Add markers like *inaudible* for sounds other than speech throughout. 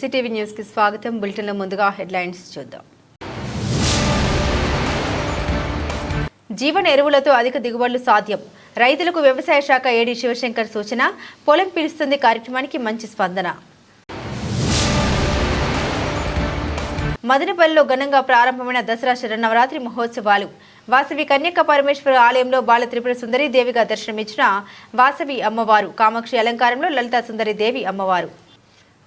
ఎన్సీటీవీ న్యూస్కి స్వాగతం. బులెటిన్లో ముందుగా హెడ్లైన్స్ చూద్దాం. జీవన ఎరువులతో అధిక దిగుబడులు సాధ్యం. రైతులకు వ్యవసాయ శాఖ ఏడీ శివశంకర్ సూచన పొలం పిలుస్తుంది కార్యక్రమానికి మంచి స్పందన. మదనపల్లిలో ఘనంగా ప్రారంభమైన దసరా శరన్నవరాత్రి మహోత్సవాలు. వాసవి కన్యక పరమేశ్వర ఆలయంలో బాల త్రిపుర సుందరి దేవిగా దర్శనమిచ్చిన వాసవి అమ్మవారు. కామాక్షి అలంకారంలో లలితా సుందరి దేవి అమ్మవారు.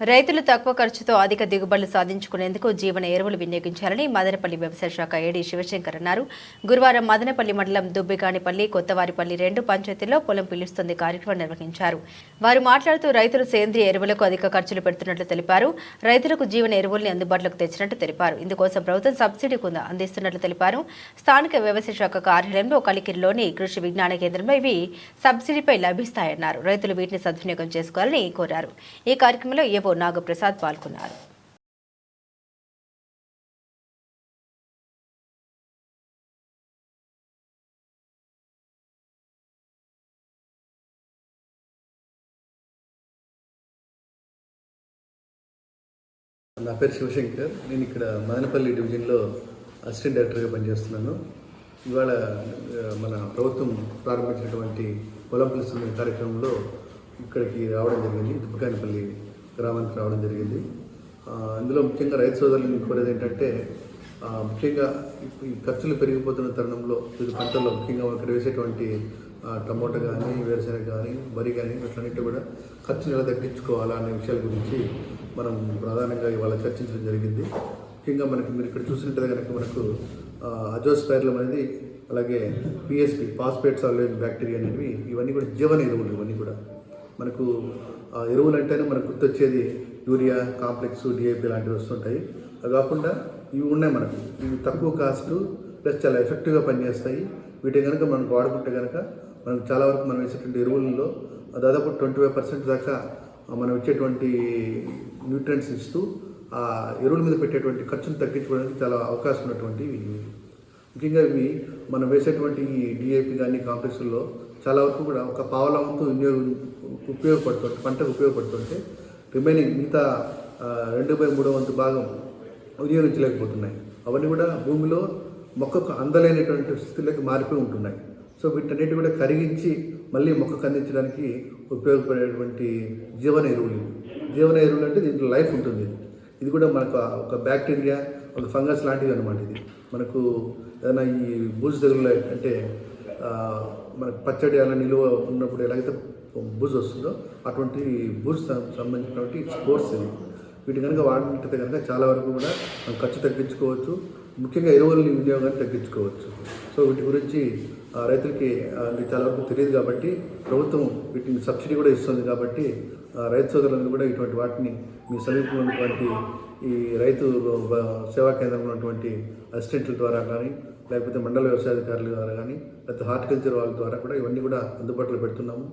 రైతులు తక్కువ ఖర్చుతో అధిక దిగుబడులు సాధించుకునేందుకు జీవన ఎరువులు వినియోగించాలని మదనపల్లి వ్యవసాయ శాఖ ఏడీ శివశంకర్ అన్నారు. గురువారం మదనపల్లి మండలం దుబ్బిగానిపల్లి కొత్తవారిపల్లి రెండు పంచాయతీల్లో పొలం పిలుస్తుంది కార్యక్రమం నిర్వహించారు. వారు మాట్లాడుతూ రైతులు సేంద్రియ ఎరువులకు అధిక ఖర్చులు పెడుతున్నట్లు తెలిపారు. రైతులకు జీవన ఎరువుల్ని అందుబాటులోకి తెచ్చినట్టు తెలిపారు. ఇందుకోసం ప్రభుత్వం సబ్సిడీ కింద అందిస్తున్నట్లు తెలిపారు. స్థానిక వ్యవసాయ శాఖ కార్యాలయంలో కలికిరిలోని కృషి విజ్ఞాన కేంద్రంలో ఇవి సబ్సిడీపై లభిస్తాయన్నారు. రైతులు వీటిని సద్వినియోగం చేసుకోవాలని కోరారు. ఈ కార్యక్రమంలో డిఎఫ్ఓ నాగప్రసాద్ పాల్గొన్నారు. నా పేరు శివశంకర్. నేను ఇక్కడ మదనపల్లి డివిజన్లో అసిస్టెంట్ డైరెక్టర్గా పనిచేస్తున్నాను. ఇవాళ మన ప్రభుత్వం ప్రారంభించినటువంటి పొలం పిలుస్తున్న కార్యక్రమంలో ఇక్కడికి రావడం జరిగింది. దుప్పకానిపల్లి గ్రామానికి రావడం జరిగింది. అందులో ముఖ్యంగా రైతు సోదరులను కోరేది ఏంటంటే ముఖ్యంగా ఈ ఖర్చులు పెరిగిపోతున్న తరుణంలో వివిధ పంటల్లో ముఖ్యంగా ఇక్కడ వేసేటువంటి టమోటా కానీ వేరుశనగ కానీ వరి కానీ వీటన్నిటి కూడా ఖర్చులు ఎలా తగ్గించుకోవాలా అనే విషయాల గురించి మనం ప్రధానంగా ఇవాళ చర్చించడం జరిగింది. ముఖ్యంగా మనకి మీరు ఇక్కడ చూసినట్టుగా కనుక మనకు అజోస్పైర్లం అనేది అలాగే పిఎస్పి ఫాస్ఫేట్ సాల్వేజ్ బ్యాక్టీరియా అనేవి ఇవన్నీ కూడా జీవన ఎరువులు ఇవన్నీ కూడా. మనకు ఆ, ఎరువులు అంటేనే మనకు గుర్తొచ్చేది యూరియా కాంప్లెక్స్ డిఏపి లాంటివి వస్తుంటాయి. అవి కాకుండా ఇవి ఉన్నాయి మనకు. ఇవి తక్కువ కాస్ట్ ప్లస్ చాలా ఎఫెక్టివ్గా పనిచేస్తాయి. వీటిని కనుక మనకు వాడుకుంటే కనుక మనకు చాలా వరకు మనం వేసేటువంటి ఎరువులలో దాదాపు ట్వంటీ ఫైవ్ పర్సెంట్ దాకా మనం ఇచ్చేటువంటి న్యూట్రియంట్స్ ఇస్తూ ఆ ఎరువుల మీద పెట్టేటువంటి ఖర్చును తగ్గించుకోవడానికి చాలా అవకాశం ఉన్నటువంటి ముఖ్యంగా ఇవి మనం వేసేటువంటి డిఏపి కానీ కాంప్లెక్స్లో చాలా వరకు కూడా ఒక పావుల వంతు వినియోగం ఉపయోగపడుతుంది పంటకు ఉపయోగపడుతుంటే రిమైనింగ్ మిగతా రెండు బై మూడో వంతు భాగం వినియోగించలేకపోతున్నాయి. అవన్నీ కూడా భూమిలో మొక్కకు అందలేనటువంటి స్థితిలోకి మారిపోయి ఉంటున్నాయి. సో వీటన్నిటి కూడా కరిగించి మళ్ళీ మొక్కకు అందించడానికి ఉపయోగపడేటువంటి జీవన ఎరువులు జీవన ఎరువులు అంటే దీంట్లో లైఫ్ ఉంటుంది. ఇది కూడా మనకు ఒక బ్యాక్టీరియా ఒక ఫంగస్ లాంటివి అనమాట ఇది. మనకు ఏదైనా ఈ బూజు తెగులు అంటే మనకు పచ్చడి అలా నిలువ ఉన్నప్పుడు ఎలాగైతే బూజు వస్తుందో అటువంటి బూజు సంబంధించినటువంటి స్పోర్ట్స్ ఇవి. వీటి కనుక వాడినట్టయితే కనుక చాలా వరకు కూడా మనం ఖర్చు తగ్గించుకోవచ్చు. ముఖ్యంగా ఎరువులని వినియోగాన్ని తగ్గించుకోవచ్చు. సో వీటి గురించి ఆ, రైతులకి చాలా వరకు తెలియదు కాబట్టి ప్రభుత్వం వీటిని సబ్సిడీ కూడా ఇస్తుంది కాబట్టి ఆ, రైతు సోదరులందరూ కూడా ఇటువంటి వాటిని మీ సమీపంలో ఉన్నటువంటి ఈ రైతు సేవా కేంద్రంలో ఉన్నటువంటి అసిస్టెంట్ల ద్వారా కానీ లేకపోతే మండల వ్యవసాయాధికారుల ద్వారా కానీ లేకపోతే హార్టికల్చర్ వాళ్ళ ద్వారా కూడా ఇవన్నీ కూడా అందుబాటులో పెడుతున్నాము.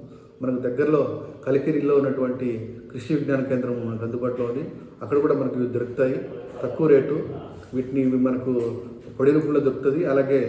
మనకు దగ్గరలో కలికిరిలో ఉన్నటువంటి కృషి విజ్ఞాన కేంద్రం మనకు అందుబాటులో ఉంది. అక్కడ కూడా మనకు ఇవి దొరుకుతాయి. తక్కువ రేటు. వీటిని మనకు పొడి రూపంలో దొరుకుతుంది. అలాగే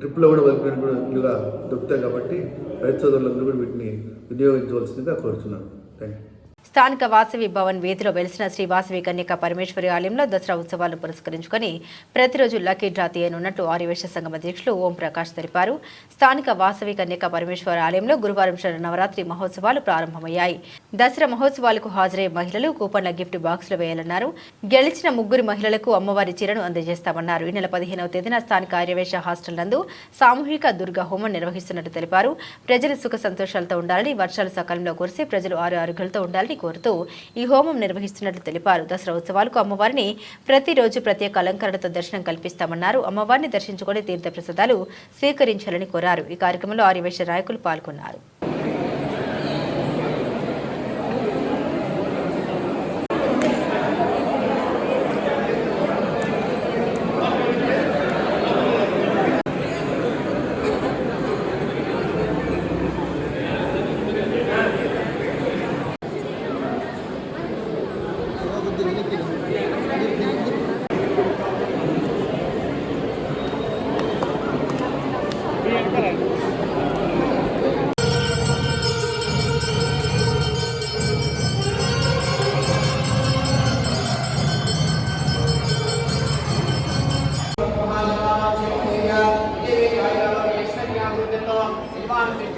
ట్రిప్లో కూడా వదిలిపోయిన కూడా దొరుకుతాయి కాబట్టి రైతు సోదరులందరూ కూడా వీటిని వినియోగించవలసిందిగా కోరుతున్నాను. థ్యాంక్ యూ స్థానిక వాసవి భవన్ వీధిలో వెలిసిన శ్రీ వాసవి కన్యక పరమేశ్వరి ఆలయంలో దసరా ఉత్సవాలను పురస్కరించుకొని ప్రతిరోజు లక్కీ డ్రా తీయనున్నట్టు ఆర్యవేశ సంఘం అధ్యక్షులు ఓం ప్రకాష్ తెలిపారు. స్థానిక వాసవి కన్యక పరమేశ్వర ఆలయంలో గురువారం శరణ నవరాత్రి మహోత్సవాలు ప్రారంభమయ్యాయి. దసరా మహోత్సవాలకు హాజరయ్యే మహిళలు కూపన్ల గిఫ్ట్ బాక్సులు వేయాలన్నారు. గెలిచిన ముగ్గురు మహిళలకు అమ్మవారి చీరను అందజేస్తామన్నారు. ఈ నెల పదిహేనవ తేదీన స్థానిక ఆర్యవేశ హాస్టల్ నందు సామూహిక దుర్గా హోమం నిర్వహిస్తున్నట్టు తెలిపారు. ప్రజలు సుఖ సంతోషాలతో ఉండాలని వర్షాలు సకాలంలో కురిసి ప్రజలు ఆరు ఆరోగ్యాలతో ఉండాలని కోరుతూ ఈ హోమం నిర్వహిస్తున్నట్లు తెలిపారు. దసరా ఉత్సవాలకు అమ్మవారిని ప్రతిరోజు ప్రత్యేక అలంకరణతో దర్శనం కల్పిస్తామన్నారు. అమ్మవారిని దర్శించుకొని తీర్థ ప్రసాదాలు స్వీకరించాలని కోరారు. ఈ కార్యక్రమంలో ఆర్యవేశ నాయకులు పాల్గొన్నారు.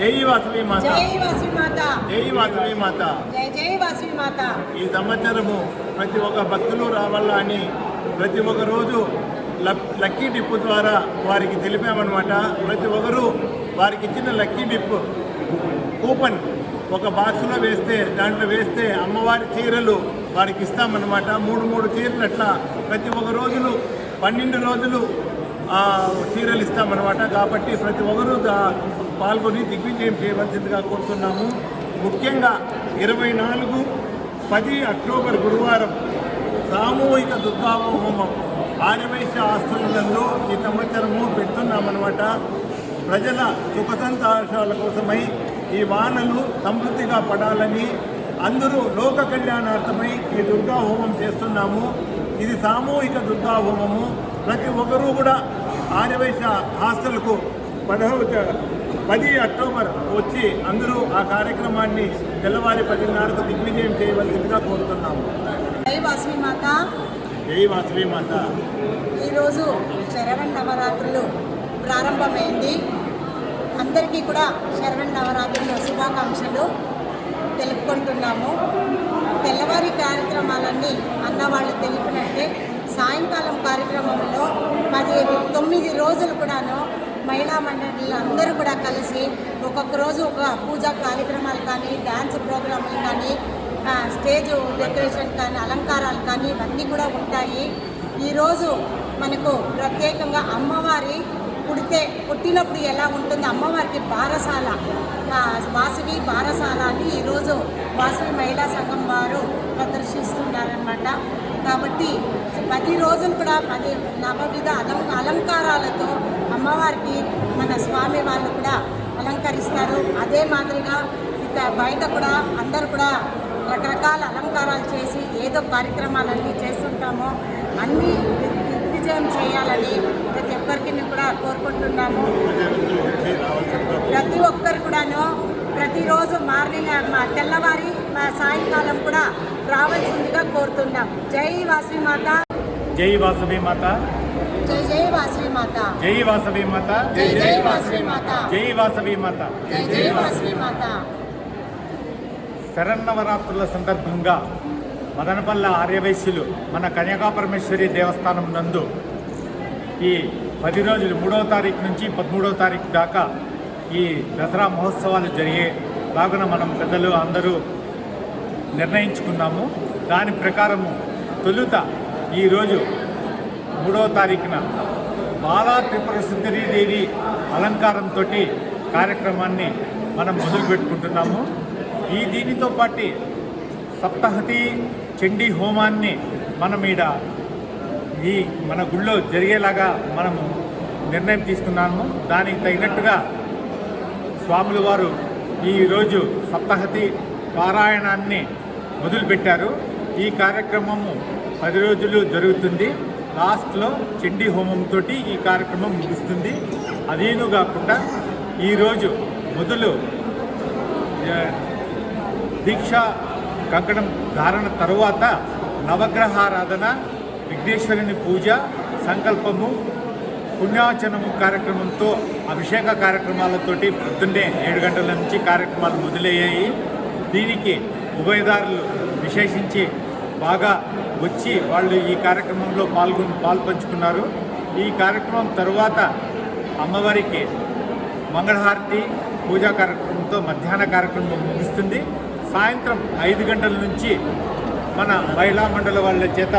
జై వాసవి మాత. జై వాసవి మాత. జై వాసవి మాత. జై జై వాసవి మాత. ఈ సంవత్సరము ప్రతి ఒక్క భక్తులు రావాలా అని ప్రతి ఒక్క రోజు లక్- లక్కీ డిప్ ద్వారా వారికి తెలిపామన్నమాట. ప్రతి ఒక్కరు వారికి ఇచ్చిన లక్కీ డిప్ కూపన్ ఒక బాక్స్లో వేస్తే దాంట్లో వేస్తే అమ్మవారి చీరలు వారికి ఇస్తామన్నమాట. మూడు మూడు చీరలు అట్లా ప్రతి ఒక్క రోజులు పన్నెండు రోజులు ఆ, చీరలు ఇస్తామన్నమాట. కాబట్టి ప్రతి ఒక్కరూ పాల్గొని దిగ్విజయం చేయవలసిందిగా కోరుతున్నాము. ముఖ్యంగా ఇరవై నాలుగు పది అక్టోబర్ గురువారం సామూహిక దుర్గావ హోమం ఆర్యవైశ్య ఆస్తులందు ఈ సంవత్సరము పెడుతున్నామన్నమాట. ప్రజల సుఖ సంతోషాల కోసమై ఈ వానలు సమృద్ధిగా పడాలని అందరూ లోక కళ్యాణార్థమై ఈ దుర్గా హోమం చేస్తున్నాము. ఇది సామూహిక దుర్గా హోమము. ప్రతి ఒక్కరూ కూడా ఆర్యవైశ్య హాస్టల్కు పడవ పది అక్టోబర్ వచ్చి అందరూ ఆ కార్యక్రమాన్ని తెల్లవారి పదిన్నరకు దిగ్విజయం చేయవలసిందిగా కోరుతున్నాము. జై వాసవి మాత. జై వాసవి మాత. ఈరోజు శరవణ నవరాత్రులు ప్రారంభమైంది. అందరికీ కూడా శరవణ నవరాత్రులు శుభాకాంక్షలు తెలుపుకుంటున్నాము. తెల్లవారి కార్యక్రమాలన్నీ అన్నవాళ్ళు తెలిపినట్టే సాయంకాలం కార్యక్రమంలో పది తొమ్మిది రోజులు కూడాను మహిళా మండలి అందరూ కూడా కలిసి ఒక్కొక్క రోజు ఒక పూజ కార్యక్రమాలు కానీ డ్యాన్స్ ప్రోగ్రాములు కానీ స్టేజ్ డెకరేషన్ కానీ అలంకారాలు కానీ ఇవన్నీ కూడా ఉంటాయి. ఈరోజు మనకు ప్రత్యేకంగా అమ్మవారి పుడితే పుట్టినప్పుడు ఎలా ఉంటుంది? అమ్మవారికి బారసాల వాసవి బారసాల అని ఈరోజు వాసవి మహిళా సంఘం వారు ప్రదర్శిస్తున్నారనమాట కాబట్టి పది రోజులు కూడా పది నవవిధ అలం అలంకారాలతో అమ్మవారికి మన స్వామి వాళ్ళు కూడా అలంకరిస్తారు. అదే మాదిరిగా ఇక బయట కూడా అందరు కూడా రకరకాల అలంకారాలు చేసి ఏదో కార్యక్రమాలన్నీ చేస్తుంటాము అన్నీ విజయం చేయాలని ప్రతి ఒక్కరికి మేము కూడా కోరుకుంటున్నాము. ప్రతి ఒక్కరు కూడాను ప్రతిరోజు మార్నింగ్ మా తెల్లవారి మా సాయంకాలం కూడా రావాల్సిందిగా కోరుతున్నాం. జై వాసవి మాత. జై వాసవి మాత. జై జై వాసవి మాత జై వాసవి మాత జై జై వాసవి మాత జై వాసవి మాత జై జై వాసవి మాత శరన్నవరాత్రుల సందర్భంగా మదనపల్ల ఆర్యవైశ్యులు మన కన్యకాపరమేశ్వరి దేవస్థానం నందు ఈ పది రోజులు మూడవ తారీఖు నుంచి పదమూడవ తారీఖు దాకా ఈ దసరా మహోత్సవాలు జరిగే లాగున మనం పెద్దలు అందరూ నిర్ణయించుకున్నాము. దాని ప్రకారము తొలుత ఈరోజు మూడవ తారీఖున బాలా త్రిపుర సుందరీదేవి అలంకారంతో కార్యక్రమాన్ని మనం మొదలుపెట్టుకుంటున్నాము. ఈ దీనితో పాటు సప్తహతి చండీ హోమాన్ని మనం ఈడ ఈ మన గుళ్ళో జరిగేలాగా మనము నిర్ణయం తీసుకున్నాము. దానికి తగినట్టుగా స్వాముల వారు ఈరోజు సప్తహతి పారాయణాన్ని మొదలుపెట్టారు. ఈ కార్యక్రమము పది రోజులు జరుగుతుంది. లాస్ట్లో చండీ హోమంతో ఈ కార్యక్రమం ముగుస్తుంది. అదేను కాకుండా ఈరోజు మొదలు దీక్ష కంకణం ధారణ తరువాత నవగ్రహారాధన విఘ్నేశ్వరుని పూజ సంకల్పము పుణ్యాచనము కార్యక్రమంతో అభిషేక కార్యక్రమాలతోటి పొద్దున్నే ఏడు గంటల నుంచి కార్యక్రమాలు మొదలయ్యాయి. దీనికి ఉభయదారులు విశేషించి బాగా వచ్చి వాళ్ళు ఈ కార్యక్రమంలో పాల్గొని పాల్పంచుకున్నారు. ఈ కార్యక్రమం తరువాత అమ్మవారికి మంగళహారతి పూజా కార్యక్రమంతో మధ్యాహ్న కార్యక్రమం ముగుస్తుంది. సాయంత్రం ఐదు గంటల నుంచి మన మహిళా మండల వాళ్ళ చేత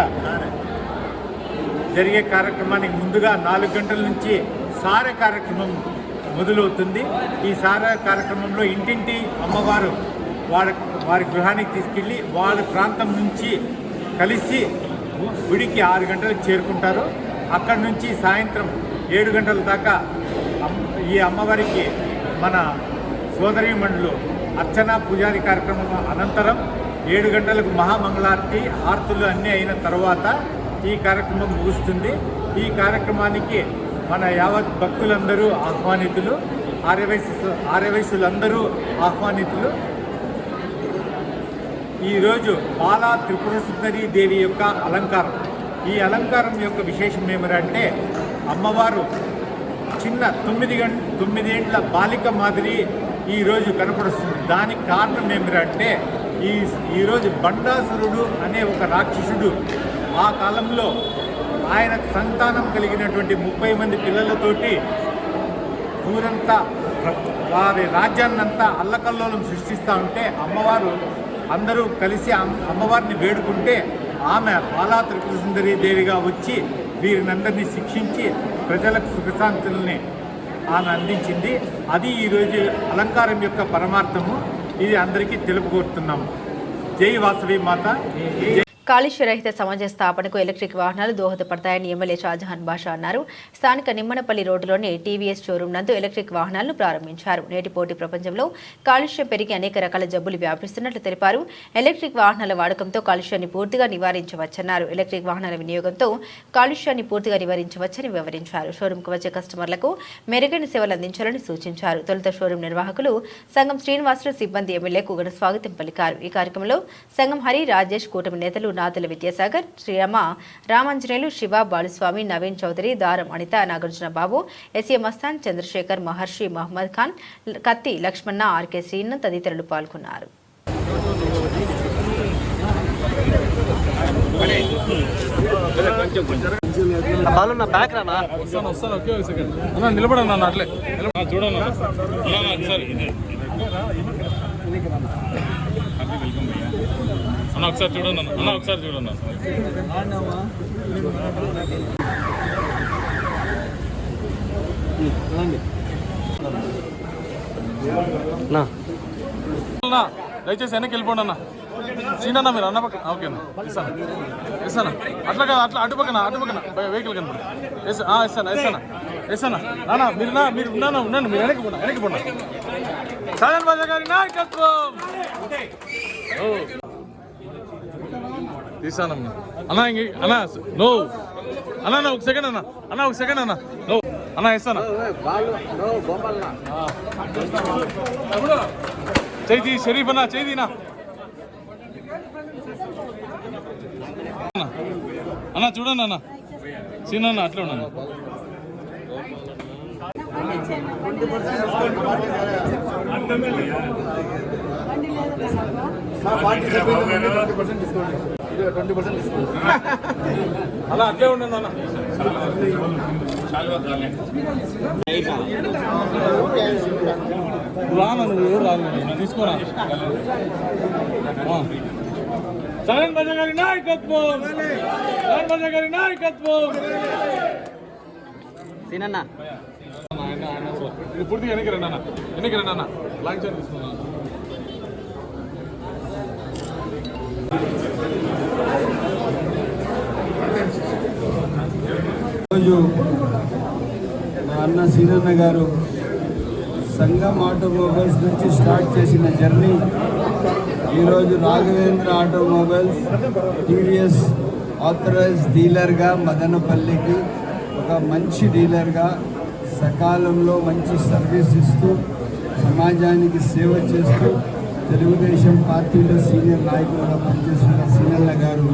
జరిగే కార్యక్రమానికి ముందుగా నాలుగు గంటల నుంచి సారే కార్యక్రమం మొదలవుతుంది. ఈ సారె కార్యక్రమంలో ఇంటింటి అమ్మవారు వారి వారి గృహానికి తీసుకెళ్ళి వాళ్ళ ప్రాంతం నుంచి కలిసి గుడికి ఆరు గంటలకు చేరుకుంటారు. అక్కడి నుంచి సాయంత్రం ఏడు గంటల దాకా ఈ అమ్మవారికి మన సోదరీమణులు అర్చన పూజారి కార్యక్రమం అనంతరం ఏడు గంటలకు మహామంగళార్తి హారతులు అన్నీ అయిన తర్వాత ఈ కార్యక్రమం ముగుస్తుంది. ఈ కార్యక్రమానికి మన యావత్ భక్తులందరూ ఆహ్వానితులు ఆర్యవైశ్య ఆర్యవైశ్యులందరూ ఆహ్వానితులు. ఈరోజు బాలా త్రిపుర సుందరి దేవి యొక్క అలంకారం. ఈ అలంకారం యొక్క విశేషం ఏమిటంటే అమ్మవారు చిన్న తొమ్మిది గంట తొమ్మిదేండ్ల బాలిక మాదిరి ఈరోజు కనపడుస్తుంది దానికి కారణం ఏమిటంటే ఈ ఈరోజు బండాసురుడు అనే ఒక రాక్షసుడు ఆ కాలంలో ఆయన సంతానం కలిగినటువంటి ముప్పై మంది పిల్లలతోటి ఊరంతా వారి రాజ్యాన్నంతా అల్లకల్లోలం సృష్టిస్తూ ఉంటే అమ్మవారు అందరూ కలిసి అమ్- అమ్మవారిని వేడుకుంటే ఆమె బాలా త్రిపురసుందరీ దేవిగా వచ్చి వీరినందరినీ శిక్షించి ప్రజలకు సుఖశాంతుల్ని ఆమె అందించింది. అది ఈరోజు అలంకారం యొక్క పరమార్థము. ఇది అందరికీ తెలుపుకోరుతున్నాము జై వాసవి మాత. జై కాలుష్య రహిత సమాజ స్థాపనకు ఎలక్ట్రిక్ వాహనాలు దోహదపడతాయని ఎమ్మెల్యే షాజహాన్ బాషా అన్నారు. స్థానిక నిమ్మనపల్లి రోడ్డులోని టీవీఎస్ షోరూం నందు ఎలక్ట్రిక్ వాహనాలను ప్రారంభించారు. నేటి పోటీ ప్రపంచంలో కాలుష్యం పెరిగి అనేక రకాల జబ్బులు వ్యాపిస్తున్నట్లు తెలిపారు. ఎలక్ట్రిక్ వాహనాల వాడకంతో కాలుష్యాన్ని పూర్తిగా నివారించవచ్చన్నారు. ఎలక్ట్రిక్ వాహనాల వినియోగంతో కాలుష్యాన్ని పూర్తిగా నివారించవచ్చని వివరించారు. షోరూంకు వచ్చే కస్టమర్లకు మెరుగైన సేవలు అందించాలని సూచించారు. తొలుత షోరూం నిర్వాహకులు సంఘం శ్రీనివాసులు సిబ్బంది ఎమ్మెల్యేకు ఘన స్వాగతం పలికారు. ఈ కార్యక్రమంలో సంఘం హరి రాజేష్ కూటమి నేతలు Nadendla Vidyasagar శ్రీరమ Ramanjaneyulu Shiva Baluswamy Naveen Chowdary Daram Anitha Nagarjuna Babu S A Mastan Chandrasekhar Maharshi Mohammed Khan Katti Lakshmana RK Srinu తదితరులు పాల్గొన్నారు. బాలున్న బ్యాక్ రానా? వస్తాను వస్తాను ఒకే ఒక సెకండ్ అన్న. నిలబడన్నా అన్న అట్లే నిలబడ చూడన్న అన్న అన్న, ఒకసారి చూడండి అన్న. అన్న ఒకసారి చూడండి అన్న. దయచేసి వెనక్కి వెళ్ళిపోండి అన్న. సీనన్న మీరు అన్న పక్కన ఓకే అన్న. ఇస్తాను ఇస్తాను అట్లా కాదు అట్లా అటు పక్కన అటు పక్కన. వెహికల్ కనపడు ఎస్ ఇస్తాను ఇస్తాను ఇస్తాను నాన్న మీరు నా మీరు ఉన్నాను? ఉండండి మీరు వెనక్కి పోండి వెనక్కి పోండి. సాయన్ బాజా గారి నాయకత్వం. ఓ. తీసానమ్మా. అన్నా ఇంక అన్నా నో. అన్నా ఒక సెకండ్ అన్న. అన్నా ఒక సెకండ్ అన్న. నో. అన్నా ఇస్తానా చేయి షరీఫ్ అన్నా చేయి అన్నా అన్న చూడండి అన్న. సీన్ అన్న అట్లా ఉన్నాను *laughs* అన్న అట్లే ఉండండి అన్న. రాను నువ్వు? తీసుకోరా. సరైన బజ గారి నాయకత్వం. సరైన బజ గారి నాయకత్వం. ఇది పూర్తిగా వెనక్కి రండి అన్న. వెనక్కి రండి అన్న. లాంగ్ తీసుకున్నాను. సీనన్న గారు సంగం ఆటోమొబైల్స్ నుంచి స్టార్ట్ చేసిన జర్నీ. ఈరోజు రాఘవేంద్ర ఆటోమొబైల్స్ టీవీఎస్ ఆథరైజ్ డీలర్గా మదనపల్లికి ఒక మంచి డీలర్గా సకాలంలో మంచి సర్వీస్ ఇస్తూ సమాజానికి సేవ చేస్తూ తెలుగుదేశం పార్టీలో సీనియర్ నాయకులుగా పనిచేస్తున్న సీనియర్ల గారు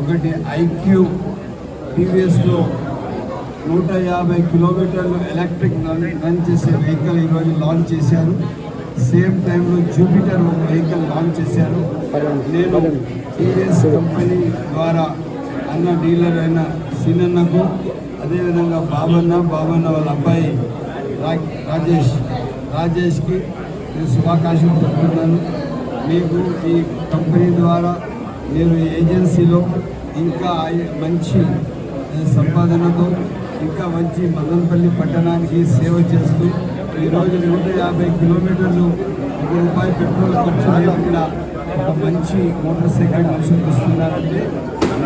ఒకటి ఐక్యూ టీవీఎస్లో నూట యాభై కిలోమీటర్లు ఎలక్ట్రిక్ రన్ రన్ చేసే వెహికల్ ఈరోజు లాంచ్ చేశారు. సేమ్ టైంలో జూపిటర్ ఒక వెహికల్ లాంచ్ చేశారు. నేను టీవీఎస్ కంపెనీ ద్వారా అన్న డీలర్ అయిన సీనన్నకు అదేవిధంగా బాబన్న బాబన్న వాళ్ళ అబ్బాయి రా- రాజేష్ రాజేష్కి నేను శుభాకాంక్షలు చెప్తున్నాను. మీకు ఈ కంపెనీ ద్వారా మీరు ఏజెన్సీలో ఇంకా మంచి సంపాదనతో ఇంకా మంచి మదనపల్లి పట్టణానికి సేవ చేస్తూ ఈరోజు నూట యాభై కిలోమీటర్లు ఒక రూపాయి పెట్రోల్ ఖర్చు లేకుండా ఒక మంచి మోటార్ సైకిల్ మనుషులకు ఇస్తున్నారంటే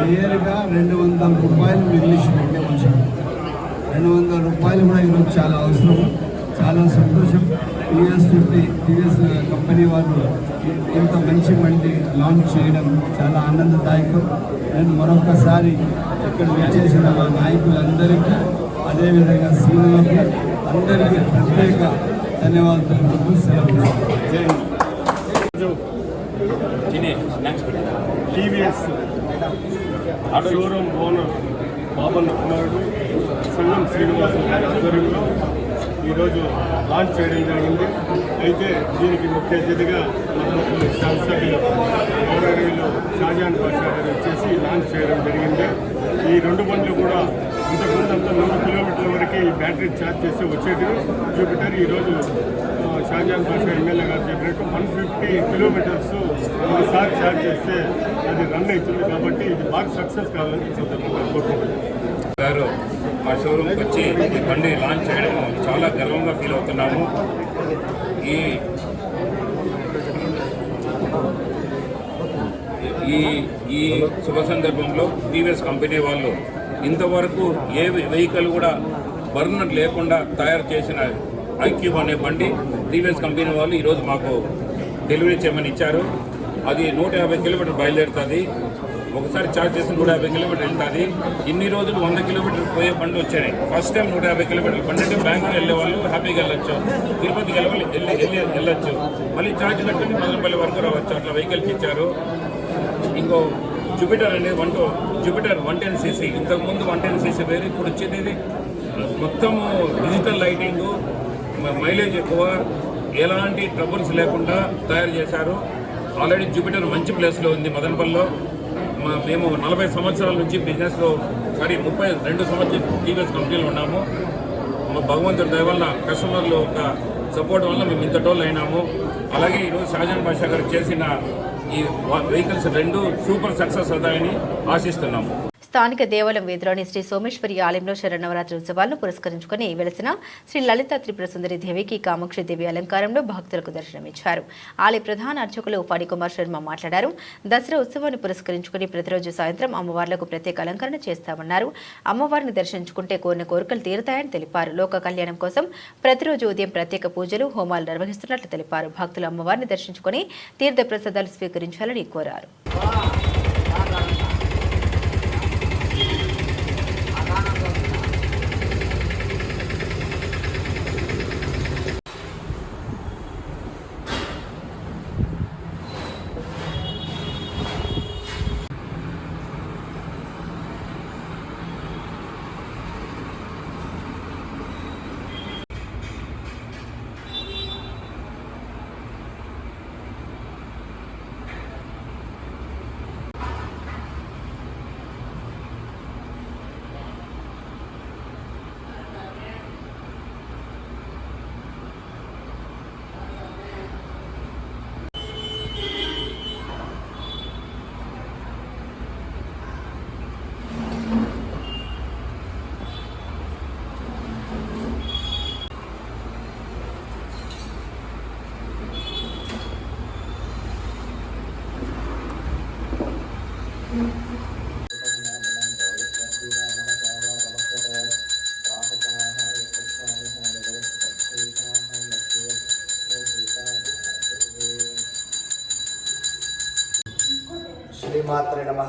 నేరుగా రెండు వందల రూపాయలు మిగిలిసి పెట్టే మనుషులు రెండు వందల రూపాయలు కూడా ఈరోజు చాలా అవసరం. చాలా సంతోషం. టీవీఎస్ ఫిఫ్టీ టీవీఎస్ కంపెనీ వాళ్ళు ఇంత మంచి బండి లాంచ్ చేయడం చాలా ఆనందదాయకం. నేను మరొకసారి ఇక్కడ విచ్చేసిన మా నాయకులందరికీ అదేవిధంగా సీనియర్లకు అందరికీ ప్రత్యేక ధన్యవాదాలు సెలవు. టీవీఎస్ షోరూమ్ ఓనర్ బాబన్న కుమారుడు సంగం శ్రీనివాసం గారి ఆధ్వర్యంలో ఈరోజు లాంచ్ చేయడం జరిగింది అయితే దీనికి ముఖ్య అతిథిగా మదనపల్లి శాసనసభ్యులు గౌరవనీయులు షాజాన్ బాషా గారు వచ్చేసి లాంచ్ చేయడం జరిగింది. ఈ రెండు బండ్లు కూడా ఇంతకుముందు అంతా నూరు కిలోమీటర్ల వరకు ఈ బ్యాటరీ ఛార్జ్ చేసి వచ్చేది జూపిటర్ ఈరోజు షాజాన్ భాషా ఎమ్మెల్యే గారు చెప్పినట్టు వన్ ఫిఫ్టీ కిలోమీటర్స్ ఒకసారి ఛార్జ్ చేస్తే అది రన్ అవుతుంది కాబట్టి ఇది బాగా సక్సెస్ కావాలని సందర్భంగా కోరుకుంటున్నాను. గారు మా షోరూమ్కి వచ్చి ఈ బండి లాంచ్ చేయడం చాలా గర్వంగా ఫీల్ అవుతున్నాము. ఈ ఈ ఈ శుభ సందర్భంలో టీవీఎస్ కంపెనీ వాళ్ళు ఇంతవరకు ఏ వెహికల్ కూడా బర్నర్ లేకుండా తయారు చేసిన ఐక్యూబ్ అనే బండి టీవీఎస్ కంపెనీ వాళ్ళు ఈరోజు మాకు డెలివరీ చేయమని ఇచ్చారు. అది నూట యాభై కిలోమీటర్ బయలుదేరుతుంది. ఒకసారి ఛార్జ్ చేసి నూట యాభై కిలోమీటర్ వెళ్తుంది. ఇన్ని రోజులు వంద కిలోమీటర్ పోయే బండి వచ్చాయి. ఫస్ట్ టైం నూట యాభై కిలోమీటర్లు బండి అంటే బెంగళూరు వెళ్ళే వాళ్ళు హ్యాపీగా వెళ్ళొచ్చు. తిరుపతికి వెళ్ళి వెళ్ళి వెళ్ళి వెళ్ళొచ్చు. మళ్ళీ ఛార్జ్ పెట్టుకుని మదనపల్లి వరకు రావచ్చు. అట్లా వెహికల్స్ ఇచ్చారు. ఇంకో జూపిటర్ అనేది one two Jupiter one ten CC ఇంతకుముందు వన్ టెన్ సీసీ వేరు ఇప్పుడు వచ్చేది మొత్తము డిజిటల్ లైటింగ్ మైలేజ్ ఎక్కువ. ఎలాంటి ట్రబుల్స్ లేకుండా తయారు చేశారు. ఆల్రెడీ జూపిటర్ మంచి ప్లేస్లో ఉంది మదనపల్లిలో. మేము నలభై సంవత్సరాల నుంచి బిజినెస్లో సారీ ముప్పై రెండు సంవత్సరం టీవీఎస్ కంపెనీలో ఉన్నాము. మా భగవంతుడి దయ వల్ల కస్టమర్లు ఒక సపోర్ట్ వల్ల మేము ఇంత టోల్ అయినాము. అలాగే ఈరోజు షాజాన్ బాషా గారు చేసిన ఈ వెహికల్స్ రెండు సూపర్ సక్సెస్ అవుతాయని ఆశిస్తున్నాము. స్థానిక దేవాలయం వీధిలోని శ్రీ సోమేశ్వరి ఆలయంలో శరణవరాత్రి ఉత్సవాలను పురస్కరించుకుని వెలసిన శ్రీ లలిత త్రిపుర సుందరి దేవికి కామాక్షి దేవి అలంకారంలో భక్తులకు దర్శనమిచ్చారు. ఆలయ ప్రధాన అర్చకులు ఫణికుమార్ శర్మ మాట్లాడారు. దసరా ఉత్సవాన్ని పురస్కరించుకుని ప్రతిరోజు సాయంత్రం అమ్మవార్లకు ప్రత్యేక అలంకరణ చేస్తామన్నారు. అమ్మవారిని దర్శించుకుంటే కోరిన కోరికలు తీరుతాయని తెలిపారు. లోక కళ్యాణం కోసం ప్రతిరోజు ఉదయం ప్రత్యేక పూజలు హోమాలు నిర్వహిస్తున్నట్లు తెలిపారు. భక్తులు అమ్మవారిని దర్శించుకుని తీర్థ ప్రసాదాలు స్వీకరించాలని కోరారు. శ్రీమాత్రే నమ.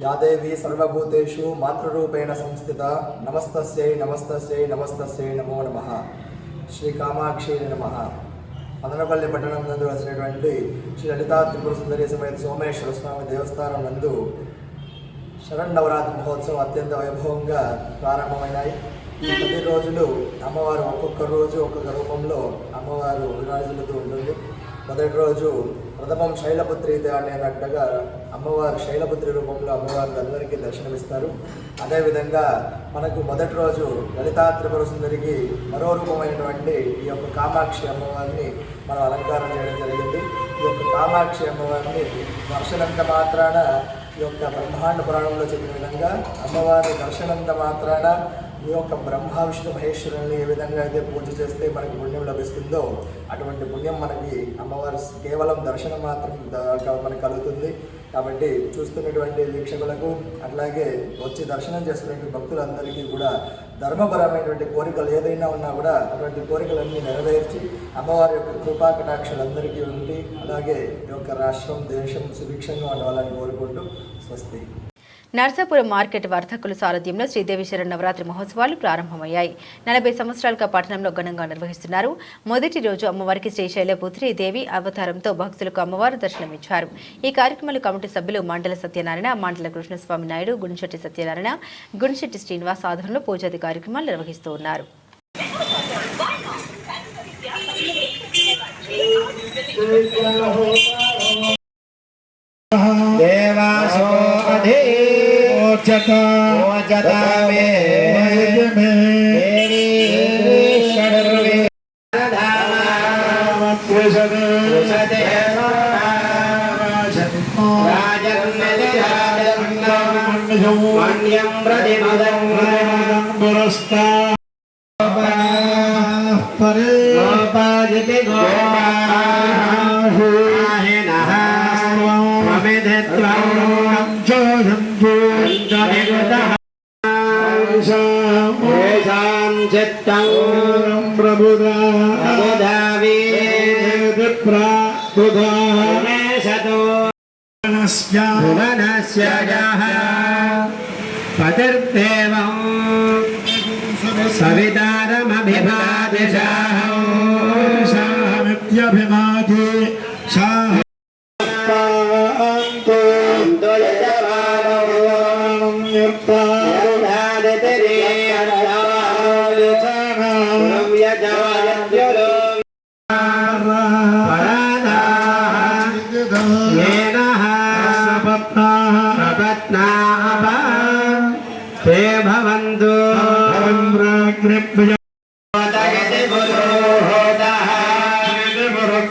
యాదేవి సర్వభూతేషు మాతృరూపేణ సంస్థిత. నమస్తస్యై నమస్తస్యై నమస్తస్యై నమో నమ. శ్రీ కామాక్షి నమ. మదనపల్లి పట్టణం నందు వచ్చినటువంటి శ్రీ లలితా త్రిపుర సుందరి సమేత సోమేశ్వర స్వామి దేవస్థానం నందు శరణవరాత్రి మహోత్సవం అత్యంత వైభవంగా ప్రారంభమైనాయి. ఈ పది రోజులు అమ్మవారు ఒక్కొక్క రోజు ఒక్కొక్క రూపంలో అమ్మవారు విరాజులుతూ ఉంటుంది. మొదటి రోజు ప్రథమం శైలపుత్రి అని అన్నట్టుగా అమ్మవారు శైలపుత్రి రూపంలో అమ్మవారు అందరికీ దర్శనమిస్తారు. అదేవిధంగా మనకు మొదటి రోజు లలితా త్రిపుర సుందరికి మరో రూపమైనటువంటి ఈ యొక్క కామాక్షి అమ్మవారిని మనం అలంకారం చేయడం జరిగింది. ఈ యొక్క కామాక్షి అమ్మవారిని దర్శనంత మాత్రాన ఈ యొక్క బ్రహ్మాండ పురాణంలో చెప్పిన విధంగా అమ్మవారి దర్శనంత మాత్రాన ఈ యొక్క బ్రహ్మ విష్ణు మహేశ్వరుని ఏ విధంగా అయితే పూజ చేస్తే మనకి పుణ్యం లభిస్తుందో అటువంటి పుణ్యం మనకి అమ్మవారి కేవలం దర్శనం మాత్రం మనకు కలుగుతుంది. కాబట్టి చూస్తున్నటువంటి వీక్షకులకు అట్లాగే వచ్చి దర్శనం చేసుకునే భక్తులందరికీ కూడా ధర్మపరమైనటువంటి కోరికలు ఏదైనా ఉన్నా కూడా అటువంటి కోరికలన్నీ నెరవేర్చి అమ్మవారి యొక్క కృపా కటాక్షలు అందరికీ ఉండి అలాగే ఈ యొక్క రాష్ట్రం దేశం సుభిక్షంగా ఉండాలని కోరుకుంటూ స్వస్తి. నర్సాపురం మార్కెట్ వర్ధకుల సారథ్యంలో శ్రీదేవి శరణ్ నవరాత్రి మహోత్సవాలు ప్రారంభమయ్యాయి. నలభై సంవత్సరాలుగా పట్టణంలో ఘనంగా నిర్వహిస్తున్నారు. మొదటి రోజు అమ్మవారికి శ్రీశైల పుత్రి దేవి అవతారంతో భక్తులకు అమ్మవారు దర్శనమిచ్చారు. ఈ కార్యక్రమంలో కమిటీ సభ్యులు మండల సత్యనారాయణ మండల కృష్ణస్వామి నాయుడు గుణశెట్టి సత్యనారాయణ గుణశెట్టి శ్రీనివాస్ ఆధ్వర్యంలో పూజాది కార్యక్రమాలు నిర్వహిస్తూ ఉన్నారు. ఓచత ఓచత మే. మే. షడర్వే మన్యం ప్రతిమదం పురస్తా పతిర్దేవం సవితారమభిమాదిశాహమిత్యభిమాది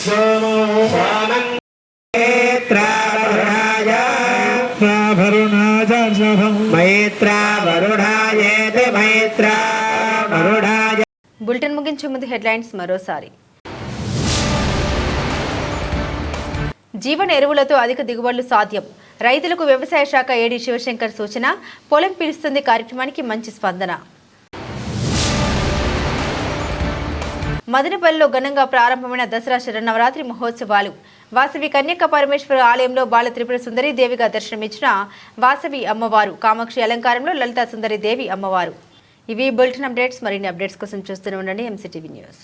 దశాభిः బులెటిన్ ముగించే ముందు హెడ్లైన్స్ మరోసారి. జీవన ఎరువులతో అధిక దిగుబడులు సాధ్యం. రైతులకు వ్యవసాయ శాఖ ఏడీ శివశంకర్ సూచన పొలం పిలుస్తుంది కార్యక్రమానికి మంచి స్పందన. మదనపల్లిలో ఘనంగా ప్రారంభమైన దసరా శరన్నవరాత్రి మహోత్సవాలు. వాసవి కన్యక పరమేశ్వర ఆలయంలో బాల త్రిపుర సుందరి దేవిగా దర్శనమిచ్చిన వాసవి అమ్మవారు కామాక్షి అలంకారంలో లలితా సుందరి దేవి అమ్మవారు. ఇవి బులెటిన్ అప్డేట్స్. మరిన్ని అప్డేట్స్ కోసం చూస్తూనే ఉండండి. MCTV news